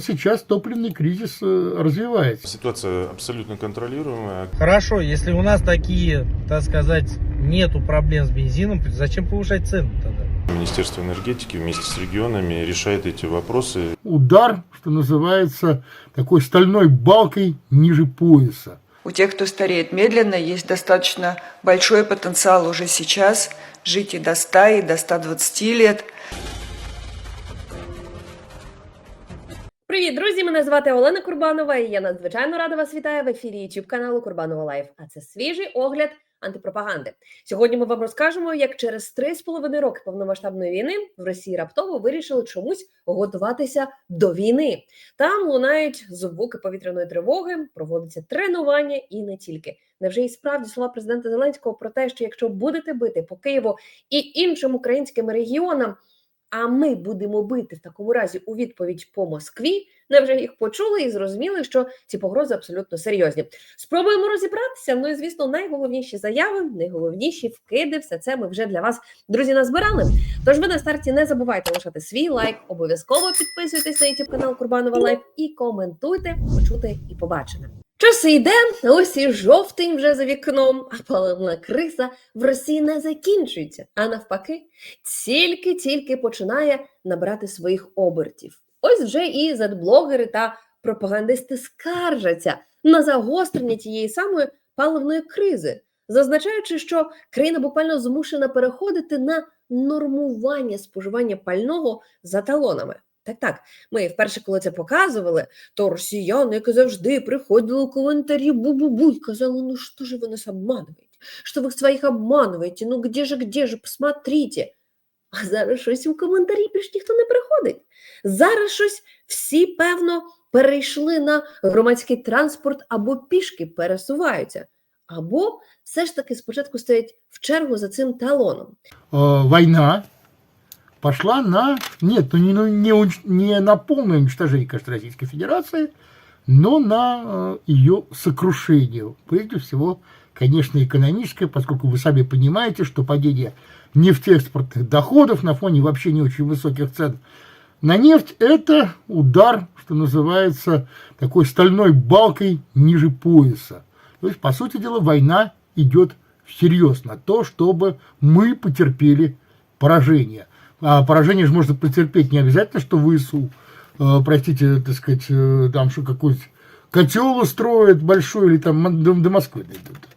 Сейчас топливный кризис э, развивается. Ситуация абсолютно контролируемая. Хорошо, если у нас такие, так сказать, нету проблем с бензином, зачем повышать цену тогда? Министерство энергетики вместе с регионами решает эти вопросы. Удар, что называется, такой стальной балкой ниже пояса. У тех, кто стареет медленно, есть достаточно большой потенциал уже сейчас жить и до 100, и до 120 лет. Привіт, друзі! Мене звати Олена Курбанова, і я надзвичайно рада вас вітаю в ефірі YouTube каналу Курбанова Лайф. А це свіжий огляд антипропаганди. Сьогодні ми вам розкажемо, як через 3,5 роки повномасштабної війни в Росії раптово вирішили чомусь готуватися до війни. Там лунають звуки повітряної тривоги, проводиться тренування і не тільки. Невже і справді слова президента Зеленського про те, що якщо будете бити по Києву і іншим українським регіонам, а ми будемо бити в такому разі у відповідь по Москві. Невже їх почули і зрозуміли, що ці погрози абсолютно серйозні. Спробуємо розібратися. Ну і звісно, найголовніші заяви, найголовніші вкиди. Все це ми вже для вас, друзі, назбирали. Тож ви на старті не забувайте лишати свій лайк, обов'язково підписуйтесь на YouTube канал Курбанова Лайф і коментуйте, почути і побачене. Часи йде, ось і жовтень вже за вікном, а паливна криза в Росії не закінчується, а навпаки, тільки-тільки починає набирати своїх обертів. Ось вже і зетблогери та пропагандисти скаржаться на загострення тієї самої паливної кризи, зазначаючи, що країна буквально змушена переходити на нормування споживання пального за талонами. Так, так, ми вперше, коли це показували, то росіяни, як завжди, приходили у коментарі бу-бу-бу і казали, ну що ж ви нас обмануєте? Що ви своїх обмануєте? Ну где же, где же, посмотрите. А зараз щось у коментарі більш ніхто не приходить. Зараз щось всі, певно, перейшли на громадський транспорт або пішки пересуваються, або все ж таки спочатку стоять в чергу за цим талоном. Э, война пошла на, нет, ну не, ну, не, не на полное уничтожение, конечно, Российской Федерации, но на э, ее сокрушение. Прежде всего, конечно, экономическое, поскольку вы сами понимаете, что падение нефтеэкспортных доходов на фоне вообще не очень высоких цен на нефть – это удар, что называется, такой стальной балкой ниже пояса. То есть, по сути дела, война идет всерьез на то, чтобы мы потерпели поражение. А поражение же можно потерпеть не обязательно, что ВСУ, э, простите, так сказать, э, там что какой-то котел устроит большой или там до, до Москвы дойдут.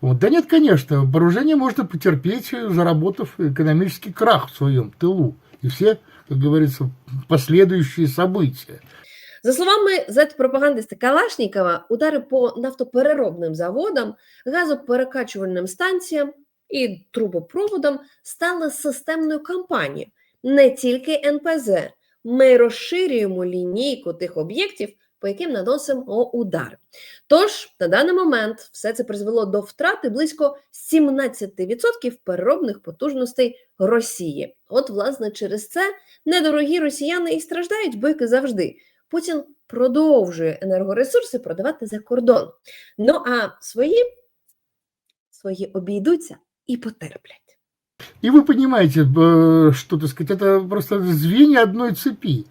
Вот. Да нет, конечно, поражение можно потерпеть, э, заработав экономический крах в своем тылу. И все, как говорится, последующие события. За словами зет-пропагандиста Калашнікова, удари по нафтопереробним заводам, газоперекачувальним станціям і трубопроводам стали системною кампанією. Не тільки НПЗ. Ми розширюємо лінійку тих об'єктів, по яким наносимо удар. Тож на даний момент все це призвело до втрати близько 17% переробних потужностей Росії. От, власне, через це недорогі росіяни і страждають, бо завжди. Путін продовжує енергоресурси продавати за кордон. Ну а свої, свої обійдуться і потерплять. И вы понимаете, э, что, так сказать, это просто звенья одной цепи.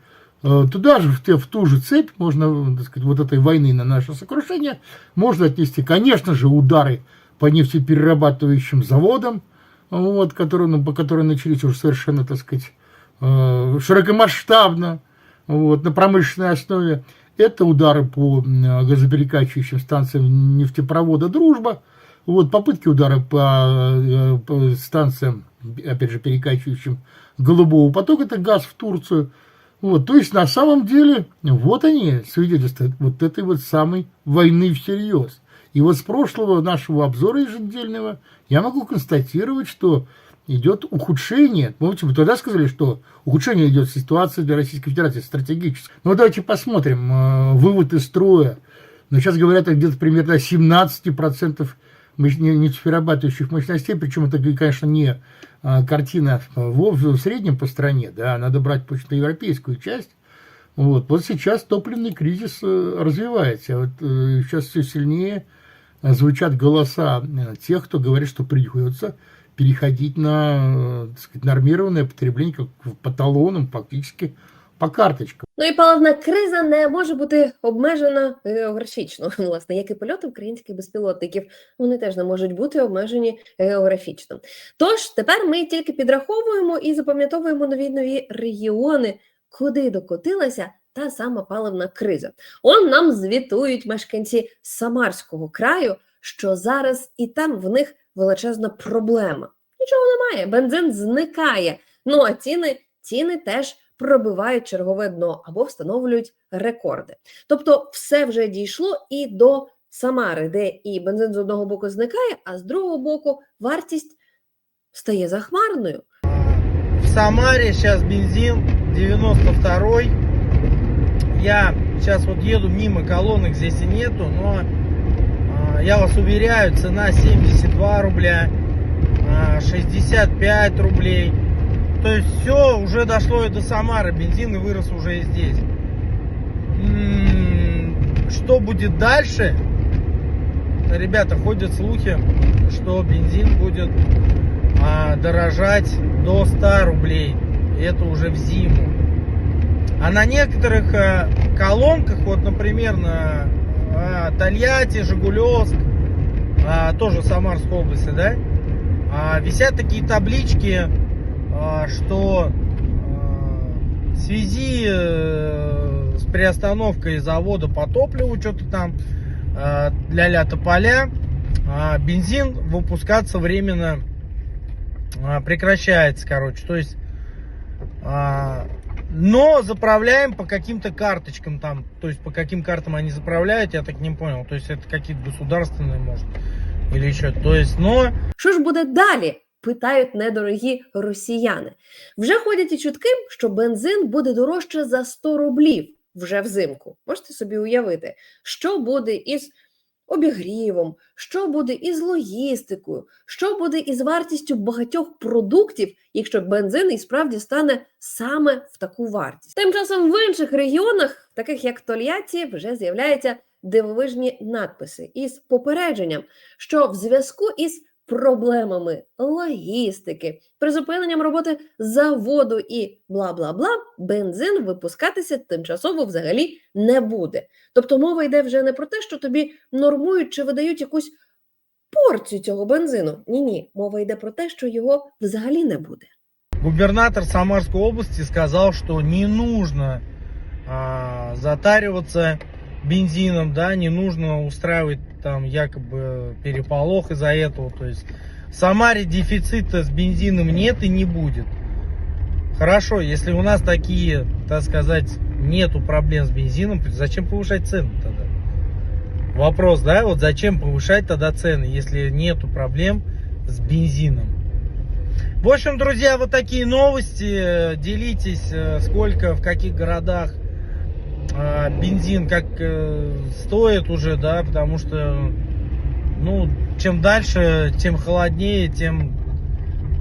Э, Туда же, в, те- в ту же цепь, можно, так сказать, вот этой войны на наше сокрушение, можно отнести, конечно же, удары по нефтеперерабатывающим заводам, вот, которые, ну, по которым начались уже совершенно, так сказать, э, широкомасштабно, вот, на промышленной основе. Это удары по газоперекачивающим станциям нефтепровода «Дружба», вот, попытки удара по, э, по станциям, опять же, перекачивающим голубого потока, это газ в Турцию. Вот, то есть, на самом деле, вот они, свидетельства вот этой вот самой войны всерьез. И вот с прошлого нашего обзора еженедельного я могу констатировать, что идет ухудшение. Помните, мы тогда сказали, что ухудшение идет ситуации для Российской Федерации стратегически. Ну, вот давайте посмотрим. э, Вывод из строя. Но сейчас говорят, это где-то примерно 17% не- нефтеперерабатывающих мощностей, причем это, конечно, не а, картина в, среднем по стране, да, надо брать почему-то европейскую часть. Вот, вот сейчас топливный кризис э, развивается. Вот э, сейчас все сильнее э, звучат голоса тех, кто говорит, что придется переходить на так сказать, нормированное потребление как по талонам фактически по карточкам. Ну і паливна криза не може бути обмежена географічно. Власне, як і польоти українських безпілотників, вони теж не можуть бути обмежені географічно. Тож тепер ми тільки підраховуємо і запам'ятовуємо нові нові регіони, куди докотилася та сама паливна криза. Он нам звітують мешканці Самарського краю, що зараз і там в них величезна проблема. Нічого немає, бензин зникає. Ну а ціни, ціни теж пробивають чергове дно або встановлюють рекорди. Тобто, все вже дійшло і до Самари, де і бензин з одного боку зникає, а з другого боку вартість стає захмарною. В Самаре сейчас бензин 92 Я сейчас вот еду мимо колонок, здесь и нету, но я вас уверяю, цена 72 рубля, 65 рублей. То есть все уже дошло и до Самары, бензин вырос уже и здесь. М, Что будет дальше? Ребята, ходят слухи, что бензин будет а, дорожать до 100 рублей. Это уже в зиму. А на некоторых э, колонках, вот, например, на э, Тольятти, Жигулевск, а, тоже Самарской области, да, а, висят такие таблички, а, что а, в связи э, с приостановкой завода по топливу, что-то там, а, ля-ля тополя, а, бензин выпускаться временно а, прекращается, короче. То есть, а, но заправляем по каким-то карточкам там. То есть, по каким картам они заправляют, я так не понял. То есть, это какие-то государственные, может, или еще. То есть, но Що ж буде далі? Питають недорогі росіяни. Вже ходять і чутки, що бензин буде дорожче за 100 рублів вже взимку. Можете собі уявити, що буде із обігрівом, що буде із логістикою, що буде із вартістю багатьох продуктів, якщо бензин і справді стане саме в таку вартість. Тим часом в інших регіонах, таких як Тольятті, вже з'являються дивовижні надписи із попередженням, що в зв'язку із проблемами логістики, призупиненням роботи заводу і бла бла бла, бензин випускатися тимчасово взагалі не буде. Тобто мова йде вже не про те, що тобі нормують чи видають якусь порцію цього бензину. Ні, ні, мова йде про те, що його взагалі не буде. губернатор Самарской области сказал, что не нужно а, затариваться бензином, да, не нужно устраивать там якобы переполох из-за этого. То есть в Самаре дефицита с бензином нет и не будет. Хорошо, если у нас такие, так сказать, нету проблем с бензином, зачем повышать цены тогда? Вопрос, да, вот зачем повышать тогда цены, если нету проблем с бензином? В общем, друзья, вот такие новости. Делитесь, э, сколько, в каких городах а, бензин как э, стоит уже, да, потому что, ну, чем дальше, тем холоднее, тем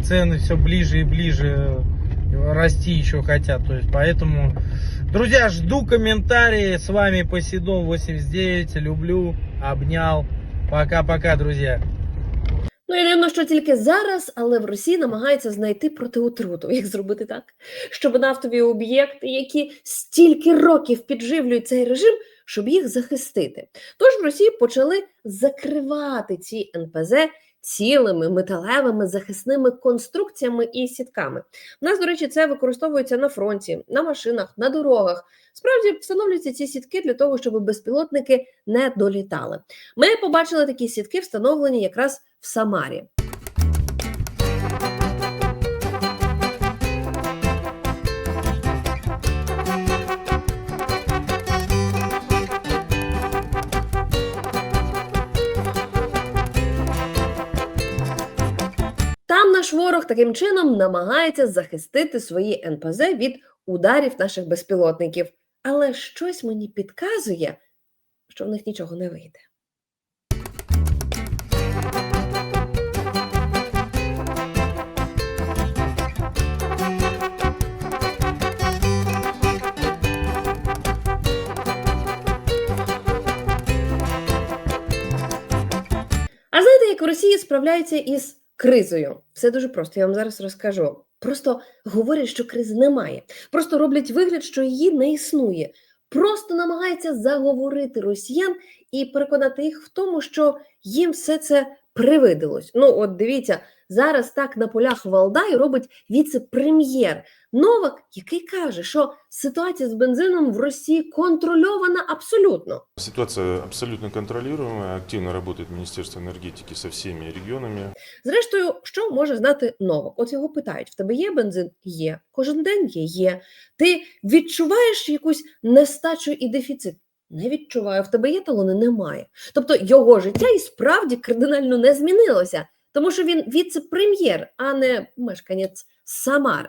цены все ближе и ближе расти еще хотят. То есть, поэтому, друзья, жду комментарии. С вами Поседон 89. Люблю, обнял. Пока-пока, друзья. Ну дивно, що тільки зараз, але в Росії намагаються знайти протиутруту, Як зробити так, щоб нафтові об'єкти, які стільки років підживлюють цей режим, щоб їх захистити. Тож в Росії почали закривати ці НПЗ цілими металевими захисними конструкціями і сітками. У нас, до речі, це використовується на фронті, на машинах, на дорогах. Справді встановлюються ці сітки для того, щоб безпілотники не долітали. Ми побачили такі сітки, встановлені якраз в Самарі. Наш ворог таким чином намагається захистити свої НПЗ від ударів наших безпілотників. Але щось мені підказує, що в них нічого не вийде. А знаєте, як в Росії справляються із кризою? Все дуже просто, я вам зараз розкажу. просто говорять, що кризи немає, просто роблять вигляд, що її не існує, просто намагаються заговорити росіян і переконати їх в тому, що їм все це привидилось. Ну, от дивіться, зараз так на полях Валдай робить віце-прем'єр Новак, який каже, що ситуація з бензином в Росії контрольована абсолютно. Ситуация абсолютно контролируемая, активно работает Министерство энергетики со всеми регионами. Зрештою, що може знати Новак? От його питають: в тебе є бензин? Є. Кожен день є, є. Ти відчуваєш якусь нестачу і дефіцит? Не відчуваю. В тебе є талони? Немає. Тобто його життя і справді кардинально не змінилося, тому що він віце-прем'єр, а не мешканець Самари.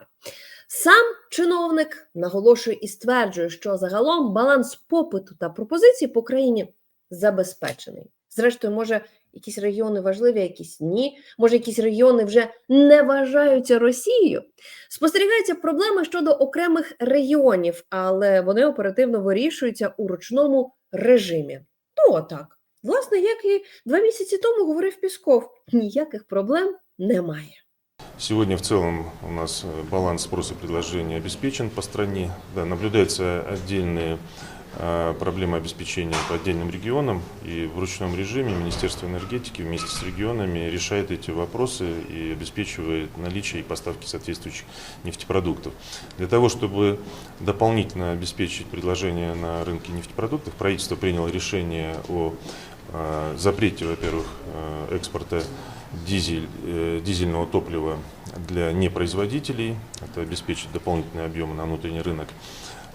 Сам чиновник наголошує і стверджує, що загалом баланс попиту та пропозицій по країні забезпечений. Зрештою, може, якісь регіони важливі, якісь ні. Може, якісь регіони вже не вважаються Росією. Спостерігаються проблеми щодо окремих регіонів, але вони оперативно вирішуються у ручному режимі. Ну, отак. Власне, як і два місяці тому говорив Пісков, ніяких проблем немає. Сегодня в целом у нас э, баланс спроса и предложения обеспечен по стране. Да, наблюдаются отдельные э, проблемы обеспечения по отдельным регионам. И в ручном режиме Министерство энергетики вместе с регионами решает эти вопросы и обеспечивает наличие и поставки соответствующих нефтепродуктов. Для того, чтобы дополнительно обеспечить предложение на рынке нефтепродуктов, правительство приняло решение о э, запрете, во-первых, экспорта дизель, э, дизельного топлива для непроизводителей, это обеспечит дополнительные объемы на внутренний рынок,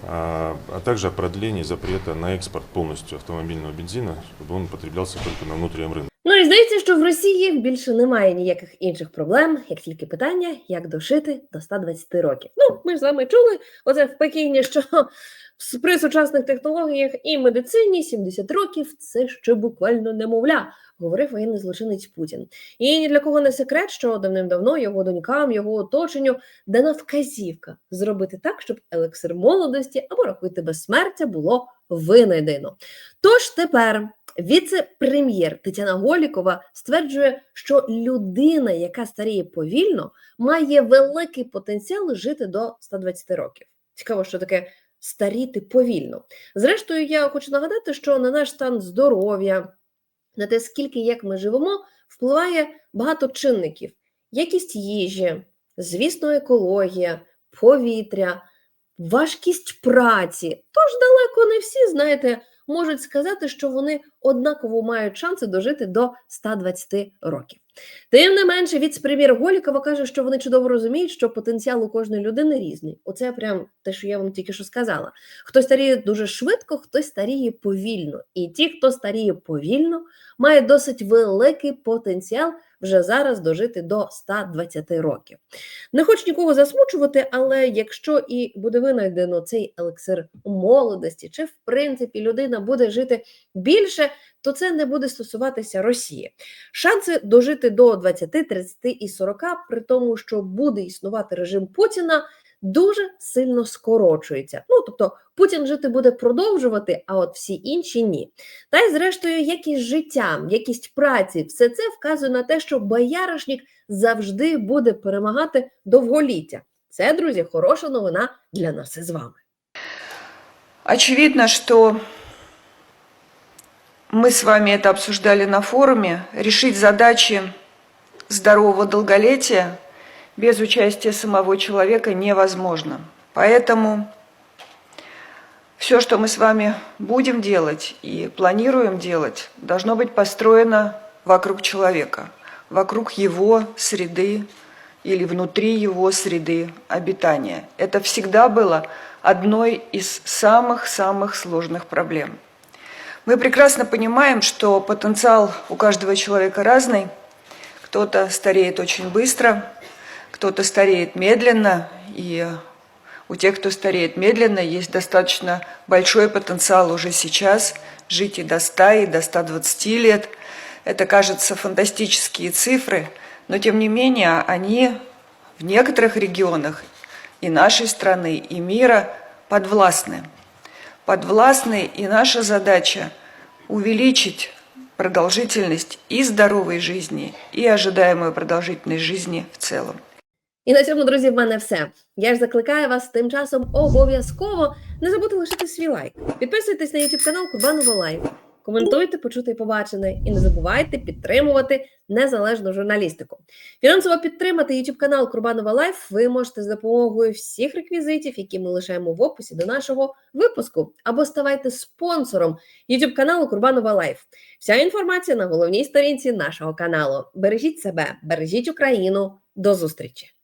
а, а также о продлении запрета на экспорт полностью автомобильного бензина, чтобы он потреблялся только на внутреннем рынке. Ну і здається, що в Росії більше немає ніяких інших проблем, як тільки питання, як дожити до 120 років. Ну, ми ж з вами чули оце в Пекіні, що при сучасних технологіях і медицині 70 років це ще буквально немовля, говорив воєнний злочинець Путін. І ні для кого не секрет, що давним-давно його донькам, його оточенню дана вказівка зробити так, щоб елексир молодості або рахуйте безсмертя було винайдено. Тож тепер Віце-прем'єр Тетяна Голікова стверджує, що людина, яка старіє повільно, має великий потенціал жити до 120 років. Цікаво, що таке старіти повільно. Зрештою, я хочу нагадати, що на наш стан здоров'я, на те, скільки як ми живемо, впливає багато чинників: якість їжі, звісно, екологія, повітря, важкість праці. Тож далеко не всі, знаєте, можуть сказати, що вони однаково мають шанси дожити до 120 років. Тим не менше, віце-прем'єр Голікова каже, що вони чудово розуміють, що потенціал у кожної людини різний. Оце прям те, що я вам тільки що сказала. Хтось старіє дуже швидко, хтось старіє повільно. І ті, хто старіє повільно, мають досить великий потенціал вже зараз дожити до 120 років. Не хочу нікого засмучувати, але якщо і буде винайдено цей елексир молодості, чи в принципі людина буде жити більше, то це не буде стосуватися Росії. Шанси дожити до 20, 30 і 40, при тому, що буде існувати режим Путіна, дуже сильно скорочується. Ну тобто Путін жити буде продовжувати, а от всі інші ні. Та й зрештою, якість життя, якість праці, все це вказує на те, що бояришник завжди буде перемагати довголіття. Це, друзі, хороша новина для нас із вами. Очевидно, что мы с вами это обсуждали на форуме. Решить задачи здорового долголетия без участия самого человека невозможно. Поэтому все, что мы с вами будем делать и планируем делать, должно быть построено вокруг человека, вокруг его среды или внутри его среды обитания. Это всегда было одной из самых-самых сложных проблем. Мы прекрасно понимаем, что потенциал у каждого человека разный. Кто-то стареет очень быстро, кто-то стареет медленно, и у тех, кто стареет медленно, есть достаточно большой потенциал уже сейчас жить и до 100, и до 120 лет. Это, кажется, фантастические цифры, но тем не менее они в некоторых регионах и нашей страны, и мира подвластны. Подвластны, и наша задача увеличить продолжительность и здоровой жизни, и ожидаемую продолжительность жизни в целом. І на цьому, друзі, в мене все. Я ж закликаю вас тим часом обов'язково не забути лишити свій лайк. Підписуйтесь на YouTube канал Курбанова Лайв. Коментуйте, почути і побачене, і не забувайте підтримувати незалежну журналістику. Фінансово підтримати YouTube канал Курбанова Лайф ви можете за допомогою всіх реквізитів, які ми лишаємо в описі до нашого випуску, або ставайте спонсором YouTube каналу Курбанова Лайф. Вся інформація на головній сторінці нашого каналу. Бережіть себе, бережіть Україну. До зустрічі!